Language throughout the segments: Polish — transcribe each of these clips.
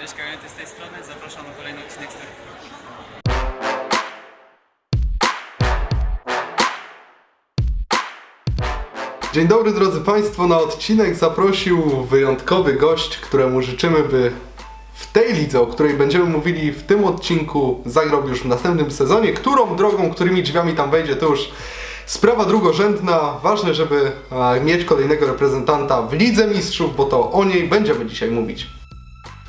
Cześć, z tej strony. Zapraszam na kolejny odcinek Strefy. Dzień dobry drodzy Państwo, na odcinek zaprosił wyjątkowy gość, któremu życzymy, by w tej lidze, o której będziemy mówili w tym odcinku, zagrał już w następnym sezonie. Którą drogą, którymi drzwiami tam wejdzie, to już sprawa drugorzędna. Ważne, żeby e, mieć kolejnego reprezentanta w Lidze Mistrzów, bo to o niej będziemy dzisiaj mówić.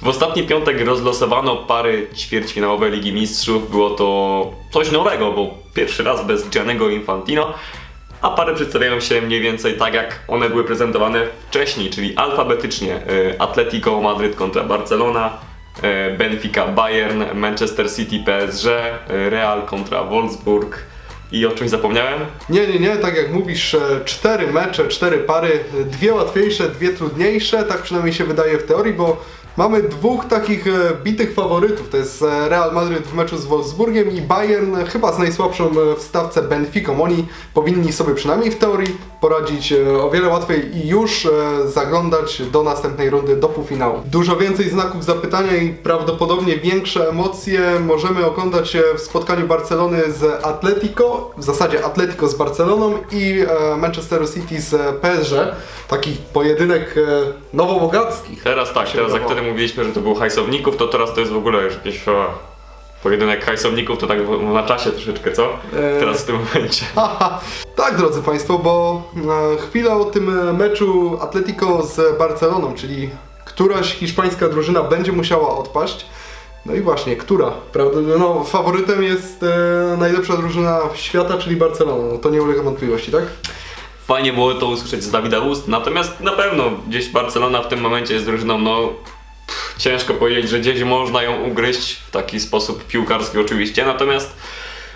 W ostatni piątek rozlosowano pary ćwierćfinałowe Ligi Mistrzów. Było to coś nowego, bo pierwszy raz bez Giannego Infantino, a pary przedstawiają się mniej więcej tak, jak one były prezentowane wcześniej, czyli alfabetycznie. E, Atletico Madryt kontra Barcelona, e, Benfica Bayern, Manchester City PSG, e, Real kontra Wolfsburg i o czymś zapomniałem? Nie, nie, nie, tak jak mówisz, cztery mecze, cztery pary, dwie łatwiejsze, dwie trudniejsze, tak przynajmniej się wydaje w teorii, bo mamy dwóch takich e, bitych faworytów, to jest e, Real Madryt w meczu z Wolfsburgiem i Bayern e, chyba z najsłabszą e, w stawce Benficą. Oni powinni sobie przynajmniej w teorii poradzić e, o wiele łatwiej i już e, zaglądać do następnej rundy, do półfinału. Dużo więcej znaków zapytania i prawdopodobnie większe emocje możemy oglądać e, w spotkaniu Barcelony z Atletico, w zasadzie Atletico z Barceloną i e, Manchesteru City z PSG. Taki pojedynek e, nowobogacki. Teraz tak, teraz za wydawało. Mówiliśmy, że to był hajsowników, to teraz to jest w ogóle już jakiś o, pojedynek hajsowników, to tak w- na czasie troszeczkę, co? Eee. Teraz w tym momencie. Haha, tak drodzy Państwo, bo e, chwilę o tym e, meczu Atletico z Barceloną, czyli któraś hiszpańska drużyna będzie musiała odpaść. No i właśnie, która? Prawda? No, faworytem jest e, najlepsza drużyna świata, czyli Barcelona. No, to nie ulega wątpliwości, tak? Fajnie było to usłyszeć z Dawida Ust, natomiast na pewno gdzieś Barcelona w tym momencie jest drużyną, no ciężko powiedzieć, że gdzieś można ją ugryźć w taki sposób piłkarski oczywiście, natomiast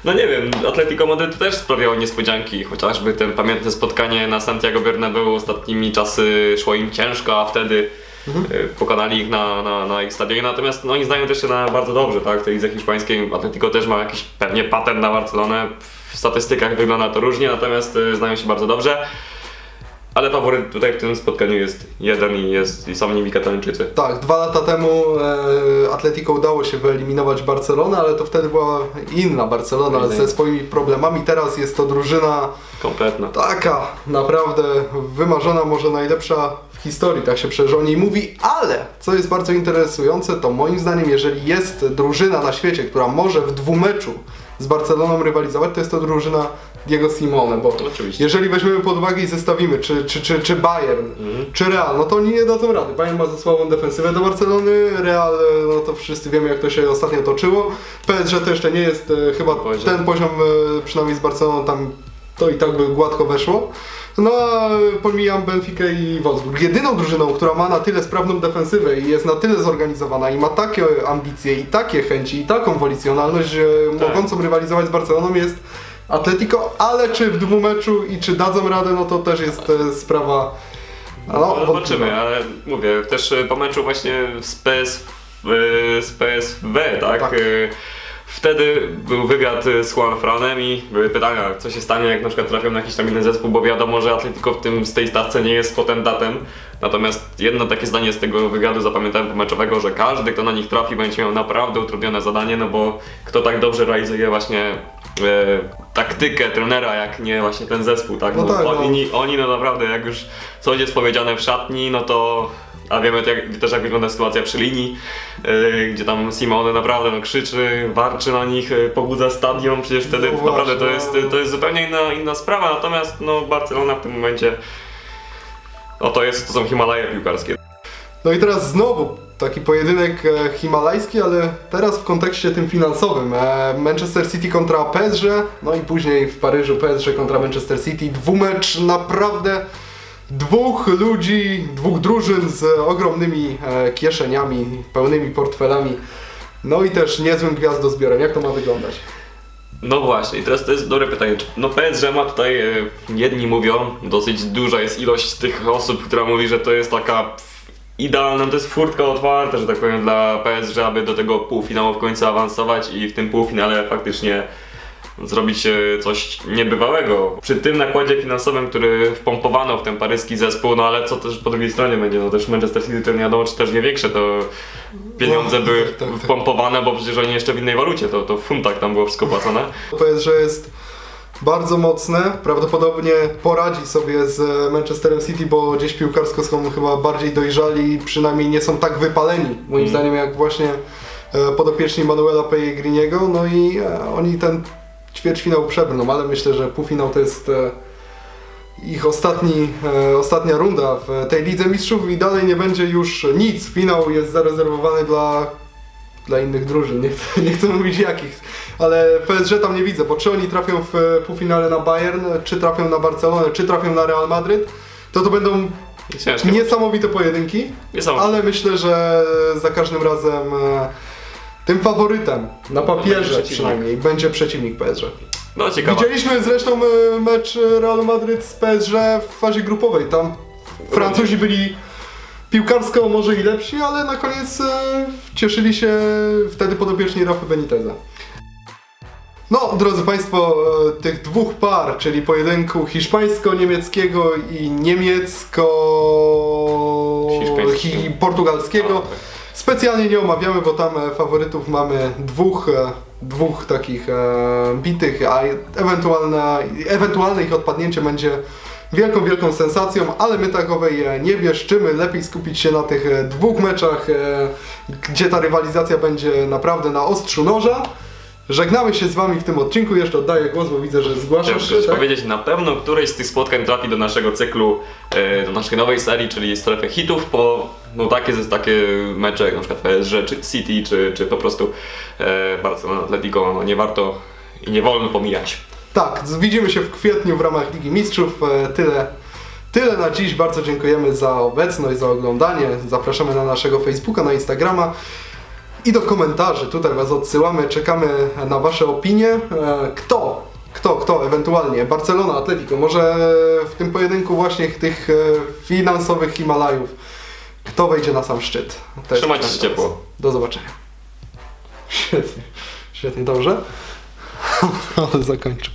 no nie wiem, Atletico Madryt też sprawiało niespodzianki, chociażby ten pamiętne spotkanie na Santiago Bernabeu ostatnimi czasy szło im ciężko, a wtedy y, pokonali ich na, na, na ich stadionie, natomiast no, oni znają też się na bardzo dobrze, tak, w tej lidze hiszpańskiej. Atletico też ma jakiś pewnie patent na Barcelonę, w statystykach wygląda to różnie, natomiast y, znają się bardzo dobrze. Ale faworyt tutaj w tym spotkaniu jest jeden i, jest, i są nimi Katalończycy. Tak, dwa lata temu e, Atletico udało się wyeliminować Barcelonę, ale to wtedy była inna Barcelona Innej. ze swoimi problemami. Teraz jest to drużyna Kompletna. Taka naprawdę wymarzona, może najlepsza historii, tak się przecież o niej mówi, ale co jest bardzo interesujące, to moim zdaniem, jeżeli jest drużyna na świecie, która może w dwumeczu z Barceloną rywalizować, to jest to drużyna Diego Simone, bo Oczywiście. jeżeli weźmiemy pod uwagę i zestawimy, czy, czy, czy, czy Bayern, czy Real, no to oni nie dadzą rady. Bayern ma za słabą defensywę do Barcelony, Real, no to wszyscy wiemy jak to się ostatnio toczyło. PSG to jeszcze nie jest e, chyba Poziom. ten poziom, e, przynajmniej z Barceloną tam to i tak by gładko weszło. No a pomijam Benfica i Wolfsburg. Jedyną drużyną, która ma na tyle sprawną defensywę i jest na tyle zorganizowana i ma takie ambicje i takie chęci i taką wolicjonalność, że Tak. mogącą rywalizować z Barceloną jest Atletico, ale czy w dwumeczu i czy dadzą radę, no to też jest e, sprawa no, No, zobaczymy, ale mówię, też y, po meczu właśnie z, PS, y, z PSW, tak? Tak. Y, Wtedy był wywiad y, z Juan Franem i były pytania, co się stanie, jak na przykład trafią na jakiś tam inny zespół, bo wiadomo, że Atletico w tym, z tej stawce nie jest potentatem. Natomiast jedno takie zdanie z tego wywiadu zapamiętałem pomeczowego, że każdy, kto na nich trafi, będzie miał naprawdę utrudnione zadanie, no bo kto tak dobrze realizuje właśnie e, taktykę trenera, jak nie właśnie ten zespół, tak? No Bo tak, no. oni, oni no naprawdę, jak już coś jest powiedziane w szatni, no to a wiemy też jak wygląda sytuacja przy linii, yy, gdzie tam Simone naprawdę no, krzyczy, warczy na nich, yy, pobudza stadion, przecież wtedy No naprawdę to właśnie, jest, no. to jest zupełnie inna, inna sprawa, natomiast no, Barcelona w tym momencie no to jest, to są Himalaje piłkarskie. No i teraz znowu taki pojedynek e, himalajski, ale teraz w kontekście tym finansowym. E, Manchester City kontra PSG, no i później w Paryżu PSG kontra Manchester City. Dwumecz naprawdę dwóch ludzi, dwóch drużyn z ogromnymi e, kieszeniami, pełnymi portfelami. No i też niezłym gwiazdozbiorem. Jak to ma wyglądać? No właśnie, teraz to jest dobre pytanie. No PSG ma tutaj, e, jedni mówią, dosyć duża jest ilość tych osób, która mówi, że to jest taka idealna, to jest furtka otwarta, że tak powiem, dla PSG, aby do tego półfinału w końcu awansować i w tym półfinale faktycznie zrobić e, coś niebywałego. Przy tym nakładzie finansowym, który wpompowano w ten paryski zespół, no ale co też po drugiej stronie będzie, no też Manchester City to nie wiadomo, czy też nie większe, to pieniądze No, były tak, tak, wpompowane, bo przecież oni jeszcze w innej walucie, to, to w funtach tam było wszystko płacone. PSG jest bardzo mocne, prawdopodobnie poradzi sobie z Manchesterem City, bo gdzieś piłkarsko są chyba bardziej dojrzali, przynajmniej nie są tak wypaleni, moim zdaniem, jak właśnie e, podopieczni Manuela Pellegriniego, no i e, oni ten ćwierćfinał przebrną, ale myślę, że półfinał to jest e, ich ostatni, ostatnia runda w tej Lidze Mistrzów i dalej nie będzie już nic. Finał jest zarezerwowany dla, dla innych drużyn, nie chcę, nie chcę mówić jakich, ale PSG tam nie widzę, bo czy oni trafią w e, półfinale na Bayern, czy trafią na Barcelonę, czy trafią na Real Madryt, to to będą Ciężkie. niesamowite pojedynki, Niesamowite. ale myślę, że za każdym razem e, tym faworytem, na Będzie papierze przeciwnik. przynajmniej, będzie przeciwnik PSG. No ciekawe. Widzieliśmy zresztą e, mecz Realu Madryt z PSG w fazie grupowej. Tam Francuzi byli piłkarsko może i lepsi, ale na koniec e, cieszyli się wtedy podobieczni Rafy Beniteza. No, drodzy Państwo, e, tych dwóch par, czyli pojedynku hiszpańsko-niemieckiego i niemiecko... Hiszpańskiego. hi- portugalskiego, A, tak. Specjalnie nie omawiamy, bo tam e, faworytów mamy dwóch, e, dwóch takich e, bitych, a ewentualne, ewentualne ich odpadnięcie będzie wielką, wielką sensacją, ale my takowej nie wieszczymy. Lepiej skupić się na tych e, dwóch meczach, e, gdzie ta rywalizacja będzie naprawdę na ostrzu noża. Żegnamy się z Wami w tym odcinku. Jeszcze oddaję głos, bo widzę, że zgłaszasz Chciałem się. Tak? powiedzieć, na pewno któreś z tych spotkań trafi do naszego cyklu, e, do naszej nowej serii, czyli strefy hitów, bo no takie, takie mecze jak na przykład PSG, czy City, czy, czy po prostu e, Barcelona, Atletico, no nie warto i nie wolno pomijać. Tak, widzimy się w kwietniu w ramach Ligi Mistrzów. E, Tyle, tyle na dziś. Bardzo dziękujemy za obecność, za oglądanie. Zapraszamy na naszego Facebooka, na Instagrama i do komentarzy. Tutaj Was odsyłamy. Czekamy na Wasze opinie. E, Kto? Kto, kto ewentualnie? Barcelona, Atletico. Może w tym pojedynku właśnie tych e, finansowych Himalajów. Kto wejdzie na sam szczyt? Trzymajcie się ciepło. Do zobaczenia. Świetnie, świetnie, dobrze? Ale zakończył.